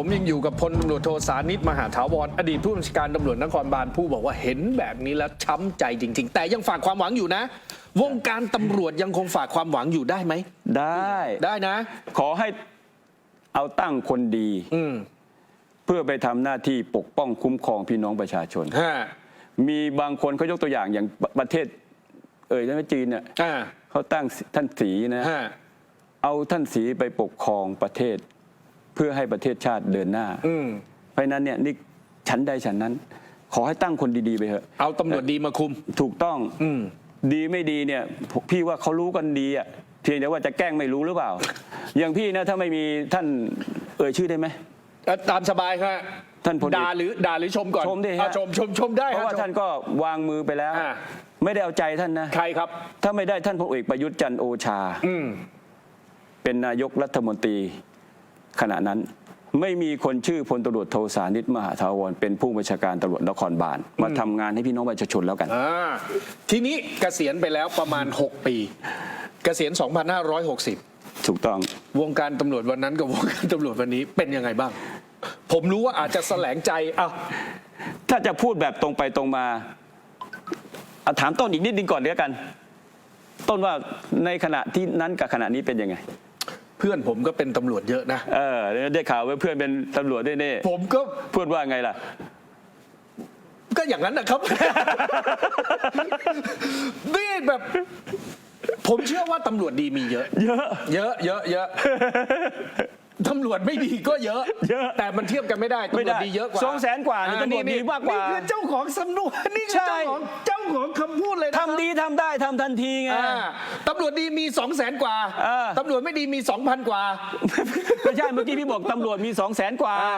ผมยังอยู่กับพลตำรวจโทสานิตมหาถาวรอดีตผู้บัญชาการตำรวจนครบาลผู้บอกว่าเห็นแบบนี้แล้วช้ำใจจริง ๆ แต่ยังฝากความหวังอยู่นะ วงการตำรวจยังคงฝากความหวังอยู่ได้ไหมได้ได้นะ ขอให้เอาตั้งคนดี อืมเพื่อไปทำหน้าที่ปกป้องคุ้มครองพี่น้องประชาชนฮะมีบางคนเขายกตัวอย่างอย่างประประเทศ เอ่ยนั่นจีนเนี่ยอ่าเขาตั้งท่านสีนะฮะเอาท่านสีไปปกครองประเทศเพื่อให้ประเทศชาติเดินหน้า อืมเพราะฉะนั้นเนี่ยนี่ฉันใดฉันนั้น ขอให้ตั้งคนดีๆไปเถอะ เอาตำรวจดีมาคุม ถูกต้อง อืม ดีไม่ดีเนี่ยผมพี่ว่าเขารู้กันดีอะเพียงแต่ว่าจะแกล้งไม่รู้หรือเปล่า อย่างพี่นะถ้าไม่มีท่านเอ่ยชื่อได้ไหม เอ่อตามสบายครับท่านพลเอกด่าหรือด่าหรือชมก่อนชมดิฮะ อะชมชมชมได้เพราะว่าชมท่านก็วางมือไปแล้ว อ่าไม่ได้เอาใจท่านนะ ใครครับ ถ้าไม่ได้ท่านพลเอกประยุทธ์จันทร์โอชา อืม เป็นนายกรัฐมนตรี ขณะนั้นไม่มีคนชื่อพลตำรวจโทสานิตมหาถาวรเป็นผู้บัญชาการตำรวจนครบาลมาทำงานให้พี่น้องประชาชนแล้วกัน อ่าทีนี้เกษียณไปแล้วประมาณ 6 ปี เกษียณ 2560 ถูกต้องวงการตำรวจวันนั้นกับวงการตำรวจวันนี้เป็นยังไงบ้าง ผมรู้ว่าอาจจะแสลงใจอะถ้าจะพูดแบบตรงไปตรงมาเอาถามต้นอีกนิดนึงก่อนเดียวกัน ต้นว่าในขณะที่นั้นกับขณะนี้เป็นยังไง เพื่อนผมก็เป็นตำรวจเยอะนะ เออได้ข่าวว่าเพื่อนเป็นตำรวจด้วยนี่ผมก็พูดว่าไงล่ะ ก็อย่างนั้นนะครับ นี่แบบ ผมเชื่อว่าตำรวจดีมีเยอะ เยอะ เยอะเยอะเยอะ ตำรวจไม่ดีก็เยอะเยอะ แต่มันเทียบกันไม่ได้ตำไม่รวจได้ดีเยอะกว่าสองแสนกว่านี่อ่ตำรวจดีมากกว่า นี่คือเจ้าของสำนวนนี่คือใช่เจ้าของเจ้าของคำพูดเลยนะทำดีทำได้ทำทันทีไงอ่าตำรวจดีมีสองแสนกว่าเออ ตำรวจไม่ดีมีสองพันกว่า ไม่ใช่เมื่อกี้พี่บอกตำรวจมีสองแสนกว่าอ่า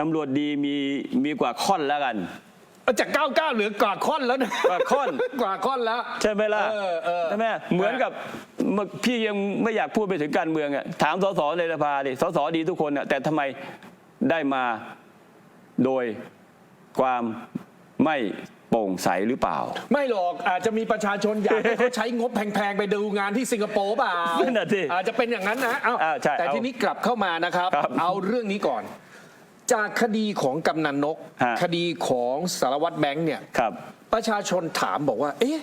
ตำรวจดีมีมีกว่าค่อนแล้วกัน จากเก้าเก้าเหลือกว่าค่อนแล้วนะกว่าค่อน กว่าค่อนแล้ว ใช่ไหมล่ะเออเออใช่ไหมเหมือนกับเมื่อพี่ยังไม่อยากพูดไปถึงการเมืองอะถามสสในสภาดิสสดีทุกคนอะแต่ทำไมได้มาโดยความไม่โปร่งใสหรือเปล่า ไม่หรอกอาจจะมีประชาชนอยากให้เขาใช้งบแพง ๆ ไปดูงานที่สิงคโปร์เปล่านั่นน่ะสิอาจจะเป็นอย่างนั้นนะเอ้าอ่าใช่แต่เอาทีนี้กลับเข้ามานะครับ ครับ เอาเรื่องนี้ก่อน จากคดีของกำนันนก ฮะ คดีของสารวัตรแบงค์เนี่ย ครับ ประชาชนถามบอกว่า เอ๊ะ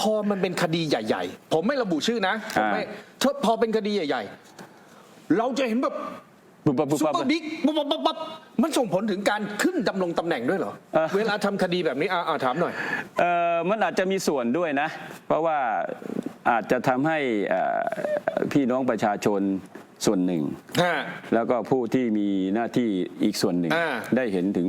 พอมันเป็นคดีใหญ่ ๆ ผมไม่ระบุชื่อนะผมไม่ถ้าพอเป็นคดีใหญ่ ๆ เราจะเห็นแบบปุ๊บปั๊บปุ๊บซุปปั๊บ เปอร์บิ๊กปั๊บปั๊บปั๊บปั๊บมันส่งผลถึงการขึ้นดำรงตำแหน่งด้วยเหรอ เออ เวลาทำคดีแบบนี้อ่าอ่าถามหน่อย เอ่อมันอาจจะมีส่วนด้วยนะ เพราะว่าอาจจะทำให้เอ่อพี่น้องประชาชน ส่วนหนึ่งฮะแล้วก็ผู้ที่มีหน้าที่อีกส่วนหนึ่งอ่าได้เห็นถึง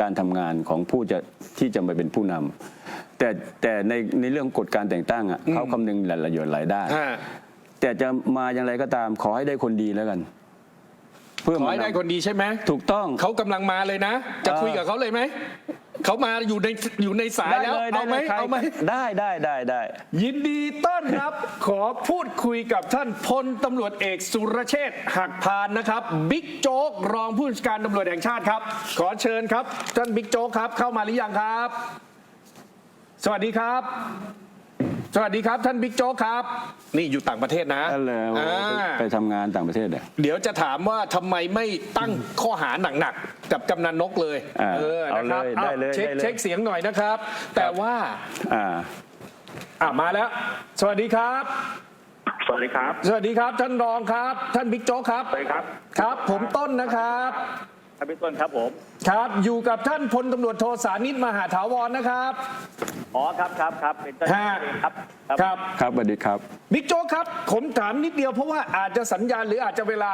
การทำงานของผู้จะที่จะมาเป็นผู้นำแต่แต่ในในเรื่องกฎการแต่งตั้งอะเขาคำนึงหลายละเอียดหลายด้านฮะแต่จะมาอย่างไรก็ตามขอให้ได้คนดีแล้วกัน เพื่อขอมาให้ได้นำคนดีใช่ไหมถูกต้องเขากำลังมาเลยนะ จะเออคุยกับเขาเลยไหม เขามาอยู่ในอยู่ในสายแล้วได้เอาไหมด้ลยใครเอาไหมได้ได้ได้ได้ ยินดีต้อนรับ ขอพูดคุยกับท่านพลตำรวจเอกสุรเชษฐ์หักพานนะครับ บิ๊กโจ๊กรองผู้บัญชาการตำรวจแห่งชาติครับ ขอเชิญครับ ท่านบิ๊กโจ๊กครับ เข้ามาหรือยังครับ สวัสดีครับ สวัสดีครับท่านบิ๊กโจ๊กครับ นี่อยู่ต่างประเทศนะนั่นแหละอ่า ไปทำงานต่างประเทศเนี่ย เดี๋ยวจะถามว่าทำไมไม่ตั้งข้อหาหนักๆกับกำนันนกเลยอ่าเออเอานะครับเลยได้เลยเช็คได้เลย เช็คเสียงหน่อยนะครับ แต่ว่าอ่า อ่ามาแล้ว สวัสดีครับ สวัสดีครับ สวัสดีครับท่านรองครับ ท่านบิ๊กโจ๊กครับ สวัสดีครับ ครับ ผมต้นนะครับ ท่านพี่ต้นครับผม ครับ อยู่กับท่านพลตำรวจโทสานิตมหาถาวรนะครับ อ๋อครับครับครับเป็นเจ้าหน้าที่ครับครับครับสวัสดีครับบิ๊กโจ๊กครับ ผมถามนิดเดียวเพราะว่าอาจจะสัญญาณหรืออาจจะเวลา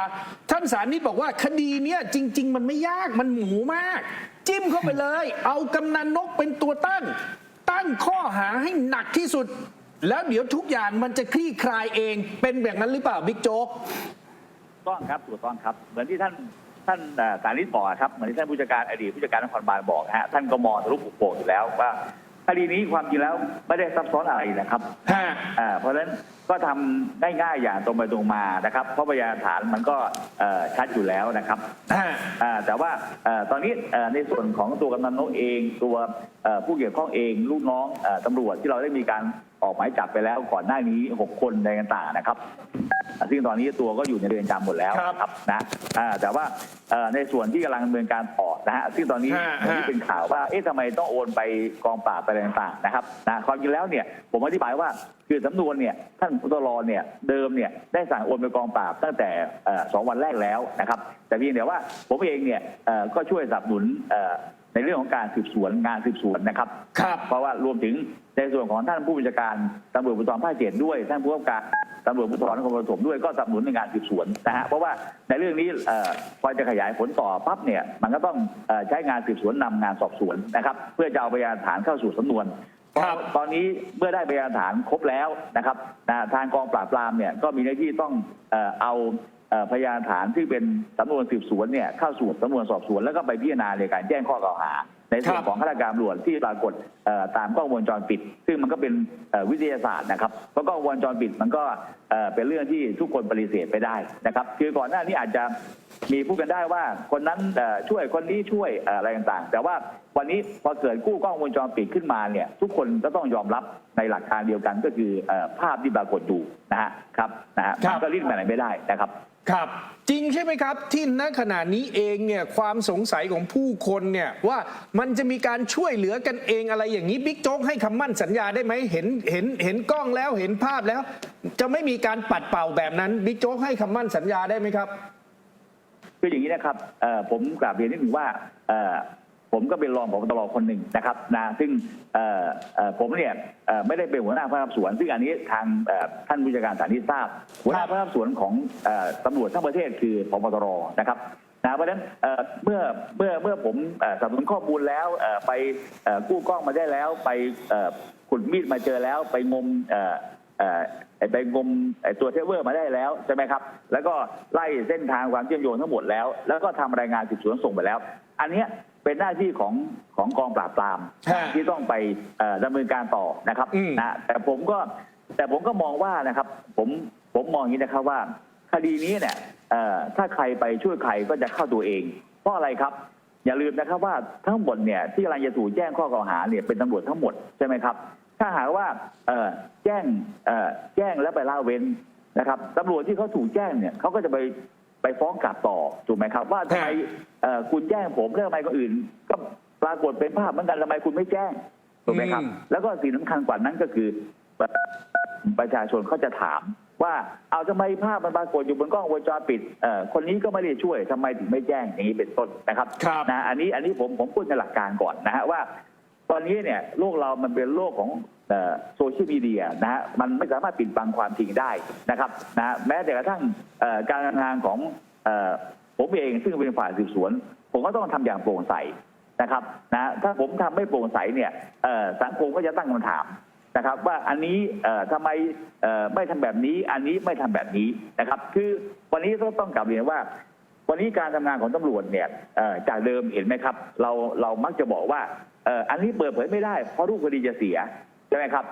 ท่านสานิตบอกว่าคดีเนี้ยจริง ๆ มันไม่ยากมันหมูมาก จิ้มเข้าไปเลย เอากำนันนกเป็นตัวตั้ง ตั้งข้อหาให้หนักที่สุด แล้วเดี๋ยวทุกอย่างมันจะคลี่คลายเองเป็นแบบนั้นหรือเปล่าบิ๊กโจ๊กถูกต้องครับถูกต้องครับ เหมือนที่ท่าน ท่านเอ่อสาริตบอกครับเหมือนที่ท่านผู้จัดการอดีตผู้จัดการนครบาลบอกนะฮะท่านก็มองทะลุปลุกโป่งอยู่แล้วว่าคดีนี้ความจริงแล้วไม่ได้ซับซ้อนอะไรนะครับฮะอ่าเพราะฉะนั้นก็ทำได้ง่ายอย่างตรงไปตรงมานะครับ เพราะพยานฐานมันก็เอ่อชัดอยู่แล้วนะครับฮะอ่าแต่ว่าเอ่อตอนนี้เอ่อในส่วนของตัวกำนันนกเอง ตัวเอ่อผู้เกี่ยวข้องเอง ลูกน้องเอ่อตำรวจที่เราได้มีการออกหมายจับไปแล้วก่อนหน้านี้ 6 คนในต่างๆนะครับ ซึ่งตอนนี้ตัวก็อยู่ในเรือนจำหมดแล้วครับนะอ่าแต่ว่าเอ่อในส่วนที่กำลังดำเนินการต่อนะฮะซึ่งตอนนี้ฮะเหมือนที่ฮะเป็นข่าวว่าเอ๊ะทำไมต้องโอนไปกองปราบไปอะไรต่างๆนะครับนะความจริงแล้วเนี่ยผมอธิบายว่าคือสำนวนเนี่ยท่านพตรเนี่ยเดิมเนี่ยได้สั่งโอนไปกองปราบตั้งแต่เอ่อสองวันแรกแล้วนะครับ แต่เพียงแต่ว่าผมเองเนี่ยเอ่อก็ช่วยสนับสนุนเอ่อในเรื่องของการสืบสวนงานสืบสวนนะครับครับ เพราะว่ารวมถึงในส่วนของท่านผู้บัญชาการตำรวจภูธรภาคเจ็ดด้วยท่านผู้กำกับการ ตำรวจภูธรนครปฐมด้วยก็สนับสนุนในงานสืบสวนนะฮะเพราะว่าในเรื่องนี้เอ่อพอจะขยายผลต่อปั๊บเนี่ยมันก็ต้องเอ่อใช้งานสืบสวนนำงานสอบสวนนะครับ เพื่อจะเอาพยานฐานเข้าสู่สำนวนครับตอนนี้เมื่อได้พยานฐานครบแล้วนะครับนะทางกองปราบปรามเนี่ยก็มีหน้าที่ต้องเอ่อเอาเอ่อพยานฐานที่เป็นสำนวนสืบสวนเนี่ยเข้าสู่สำนวนสอบสวนแล้วก็ไปพิจารณาในการแจ้งข้อกล่าวหา ในส่วคนรับของข้าราชการตำรวจที่ปรากฏเอ่อตามกล้องวงจรปิด ซึ่งมันก็เป็นเอ่อวิทยาศาสตร์นะครับเพราะกล้องวงจรปิดมันก็เอ่อเป็นเรื่องที่ทุกคนปฏิเสธไปได้นะครับ คือก่อนหน้านี้อาจจะมีพูดกันได้ว่าคนนั้นเอ่อช่วยคนนี้ช่วยเอ่ออะไรต่างๆ แต่ว่าวันนี้พอเกิดกู้กล้องวงจรปิดขึ้นมาเนี่ย ทุกคนก็ต้องยอมรับในหลักการเดียวกันก็คือเอ่อภาพที่ปรากฏอยู่นะฮะครับนะฮะครับมันก็ลิ้นไปไหนไม่ได้นะครับ ครับจริงใช่ไหมครับ ที่ณขณะนี้เองเนี่ยความสงสัยของผู้คนเนี่ยว่ามันจะมีการช่วยเหลือกันเองอะไรอย่างนี้บิ๊กโจ๊กให้คำมั่นสัญญาได้ไหมเห็นเห็นเห็นกล้องแล้วเห็นภาพแล้ว จะไม่มีการปัดเป่าแบบนั้นบิ๊กโจ๊กให้คำมั่นสัญญาได้ไหมครับ คืออย่างนี้นะครับเอ่อผมกราบเรียนนิดหนึ่งว่าเอ่อ ผมก็เป็นรองผบตรคนหนึ่งนะครับนะซึ่งผมเนี่ยไม่ได้เป็นหัวหน้าพนักงานสอบสวน ซึ่งอันนี้ทางท่านผู้จัดการศาลที่ทราบ หัวหน้าพนักงานสอบสวนของตำรวจทั้งประเทศคือพบตรนะครับนะเพราะฉะนั้นเมื่อเมื่อเมื่อผมสนับสนข้อมูลแล้วไปกู้กล้องมาได้แล้ว ไปขุดมีดมาเจอแล้วไปงมไปงมตัวเทเวอร์มาได้แล้วใช่ไหมครับ แล้วก็ไล่เส้นทางความเชื่อมโยงทั้งหมดแล้ว แล้วก็ทำรายงานสืบสวนส่งไปแล้ว อันเนี้ยเป็นหน้าที่ของของกองปราบปรามฮะที่ต้องไปเอ่อดำเนินการต่อนะครับอืม นะแต่ผมก็แต่ผมก็มองว่านะครับ ผมผมมองอย่างนี้นะครับว่า คดีนี้เนี่ยเอ่อถ้าใครไปช่วยใครก็จะเข้าตัวเอง เพราะอะไรครับ อย่าลืมนะครับว่าทั้งหมดเนี่ยที่กำลังจะถูกแจ้งข้อกล่าวหาเนี่ยเป็นตำรวจทั้งหมดใช่ไหมครับ ถ้าหากว่าเอ่อแจ้งเอ่อแจ้งแล้วไปละเว้นนะครับตำรวจที่เขาถูกแจ้งเนี่ยเขาก็จะไป ไปฟ้องกลับต่อถูกไหมครับ ว่าทำไมเอ่อคุณแจ้งผมแล้วทำไมคนอื่น ก็ปรากฏเป็นภาพเหมือนกันทำไมคุณไม่แจ้งถูกไหมครับอืมแล้วก็สิ่งสำคัญกว่านั้นก็คือ ประชาชนเขาจะถามว่าเอาทำไมภาพมันปรากฏอยู่บนกล้องวงจรปิดเอ่อคนนี้ก็ไม่ได้ช่วยทำไมถึงไม่แจ้งอย่างนี้เป็นต้นนะครับครับนะอันนี้อันนี้ผมผมพูดในหลักการก่อนนะฮะว่า ตอนนี้เนี่ยโลกเรามันเป็นโลกของโซเชียลมีเดียนะฮะมันไม่สามารถปิดบังความจริงได้นะครับนะแม้แต่กระทั่งการทำงานของอผมเองซึ่งเป็นฝ่ายสืบสวน ผมก็ต้องทำอย่างโปร่งใสนะครับนะถ้าผมทำไม่โปร่งใสเนี่ยสังคมก็จะตั้งคำถามนะครับ ว่าอันนี้เอ่อทำไมไม่ทำแบบนี้ อันนี้ไม่ทำแบบนี้นะครับ คือวันนี้ก็ต้องกลับเรียนว่า วันนี้การทำงานของตำรวจเนี่ยจากเดิมเห็นไหมครับ เราเรามักจะบอกว่า อ่ออันนี้เปิดเผยไม่ได้ เพราะรูปคดีจะเสียใช่ไหมครับ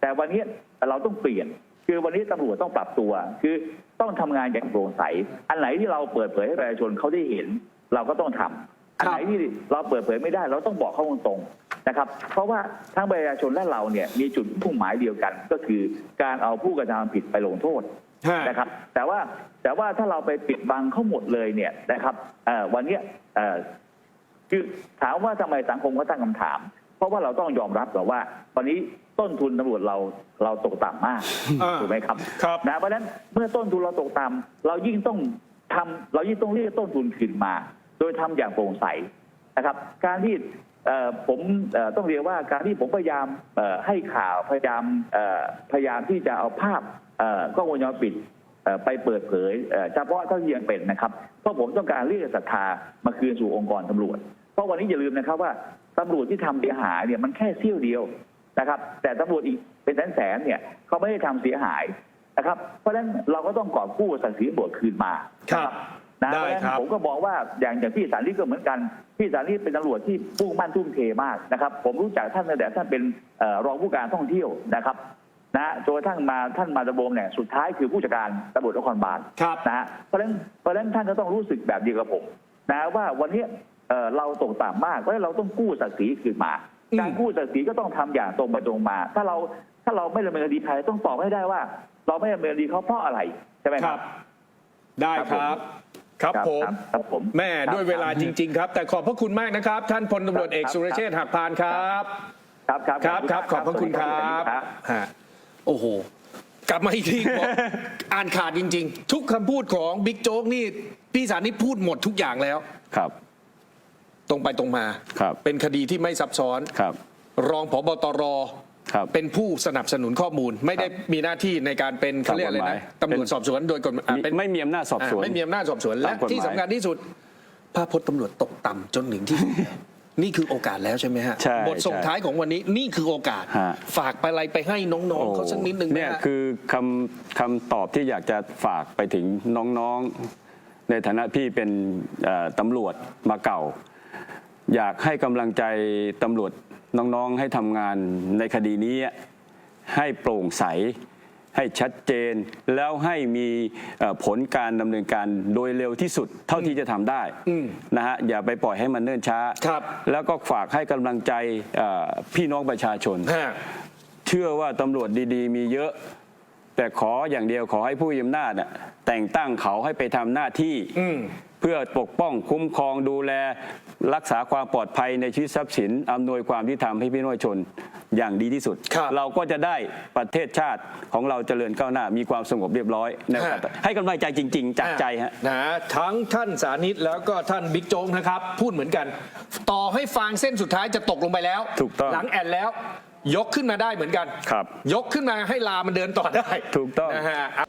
แต่วันนี้เราต้องเปลี่ยน คือวันนี้ตำรวจต้องปรับตัว คือต้องทำงานอย่างโปร่งใส อันไหนที่เราเปิดเผยให้ประชาชนเขาได้เห็น เราก็ต้องทำอันไหนที่เราเปิดเผยไม่ได้ เราต้องบอกเขาตรงๆนะครับ เพราะว่าทั้งประชาชนและเราเนี่ยมีจุดมุ่งหมายเดียวกัน ก็คือการเอาผู้กระทำผิดไปลงโทษฮะนะครับแต่ว่าแต่ว่าถ้าเราไปปิดบังเขาหมดเลยเนี่ยนะครับเอ่อวันเนี้ยเอ่อ คือถามว่าทำไมสังคมก็ตั้งคำถาม เพราะว่าเราต้องยอมรับก่อนว่าวันนี้ต้นทุนตำรวจเราเราตกต่ำมากอ่าถูกไหมครับครับนะเพราะฉะนั้นเมื่อต้นทุนเราตกต่ำเรายิ่งต้องทำเรายิ่งต้องเรียกต้นทุนคืนมา โดยทำอย่างโปร่งใสนะครับ การที่เอ่อผมเอ่อต้องเรียกว่าการที่ผมพยายามเอ่อให้ข่าวพยายามเอ่อพยายามที่จะเอาภาพเอ่อกล้องวงจรปิดเอ่อ ไปเปิดเผยเอ่อเฉพาะเท่าที่ยังเป็นนะครับ เพราะผมต้องการเรียกศรัทธามาคืนสู่องค์กรตำรวจ เพราะวันนี้อย่าลืมนะครับว่าตำรวจที่ทำเสียหายเนี่ยมันแค่เสี้ยวเดียวนะครับ แต่ตำรวจอีกเป็นแสนแสนๆเนี่ยเขาไม่ได้ทำเสียหายนะครับ เพราะฉะนั้นเราก็ต้องกอบกู้ศักดิ์ศรีตำรวจคืนมาครับนะได้เพราะฉะนั้นครับผมก็มองว่าอย่างอย่างพี่สารีก็เหมือนกันพี่สารีเป็นตำรวจที่มุ่งมั่นทุ่มเทมากนะครับ ผมรู้จักท่านตั้งแต่ท่านเป็นเอ่อรองผู้การท่องเที่ยวนะครับ นะจนกระทั่งมาท่านมาดำรงเนี่ยสุดท้ายคือผู้จัดการตำรวจนครบาลครับนะฮะเพราะฉะนั้นเพราะฉะนั้นท่านก็ต้องรู้สึกแบบเดียวกับผมนะว่าวันนี้เอ่อเราตกต่ำมากเพราะฉะนั้นเราต้องกู้ศักดิ์ศรีคืนมาอืมการกู้ศักดิ์ศรีก็ต้องทำอย่างตรงไปตรงมา ถ้าเราถ้าเราไม่ดำเนินคดีใครต้องตอบให้ได้ว่า เราไม่ดำเนินคดีเขาเพราะอะไรใช่ไหมคครัรับบได้ครับครับผมครับผมแม่ครับด้วยเวลาจริง ๆ ครับ แต่ขอบพระคุณมากนะครับ ท่านพลตำรวจเอกครับสุรเชษฐ์หักพานครับ ครับครับครับครับขอบพระคุณครับครับฮะ โอ้โห กลับมาอีกทีบอก อ่านขาดจริง ๆ ทุกคำพูดของบิ๊กโจ๊กนี่พี่สารนี่พูดหมดทุกอย่างแล้ว ครับ ตรงไปตรงมา ครับ เป็นคดีที่ไม่ซับซ้อน ครับ รองผบตรครับ เป็นผู้สนับสนุนข้อมูล ไม่ได้มีหน้าที่ในการเป็นเขาเรียกอะไรตามกฎหนะมายตำรวจสอบสวนโดยกฎหมายอะมีเป็น ไม่มีอำนาจสอบสวนอ่าไม่มีอำนาจสอบสวน และตามกฎหมาย ที่สำคัญที่สุดภาพพจน์ตำรวจตกต่ำจนถึงที่สุดแล้ว นี่คือโอกาสแล้วใช่ไหมฮะ ใช่บทส่งใช่ท้ายของวันนี้นี่คือโอกาส ฮะ ฝากไปอะไรไปให้น้องๆเขาสักนิดนึงเนี่ยนะฮะ คือคำคำตอบที่อยากจะฝากไปถึงน้องๆ ในฐานะพี่เป็นเอ่อตำรวจมาเก่า อยากให้กำลังใจตำรวจน้องๆ ให้ทำงานในคดีนี้ให้โปร่งใส ให้ชัดเจน แล้วให้มีเอ่อผลการดำเนินการโดยเร็วที่สุดเท่าที่จะทำได้อืมนะฮะอย่าไปปล่อยให้มันเนิ่นช้าครับแล้วก็ฝากให้กำลังใจเอ่อพี่น้องประชาชนฮะเชื่อว่าตำรวจดีๆ มีเยอะ แต่ขออย่างเดียวขอให้ผู้มีอำนาจน่ะแต่งตั้งเขาให้ไปทำหน้าที่อืมเพื่อปกป้องคุ้มครองดูแล รักษาความปลอดภัยในชีวิตทรัพย์สินอำนวยความยุติธรรมให้พี่น้องประชาชนอย่างดีที่สุดครับเราก็จะได้ประเทศชาติของเราเจริญก้าวหน้ามีความสงบเรียบร้อยในโอกาสฮะให้กำลังใจจริง ๆ จากใจฮะนะทั้งท่านสานิตแล้วก็ท่านบิ๊กโจ๊กนะครับ พูดเหมือนกัน ต่อให้ฟางเส้นสุดท้ายจะตกลงไปแล้ว ถูกต้องหลังแอนแล้ว ยกขึ้นมาได้เหมือนกันครับ ยกขึ้นมาให้ลามันเดินต่อได้ถูกต้องนะฮะ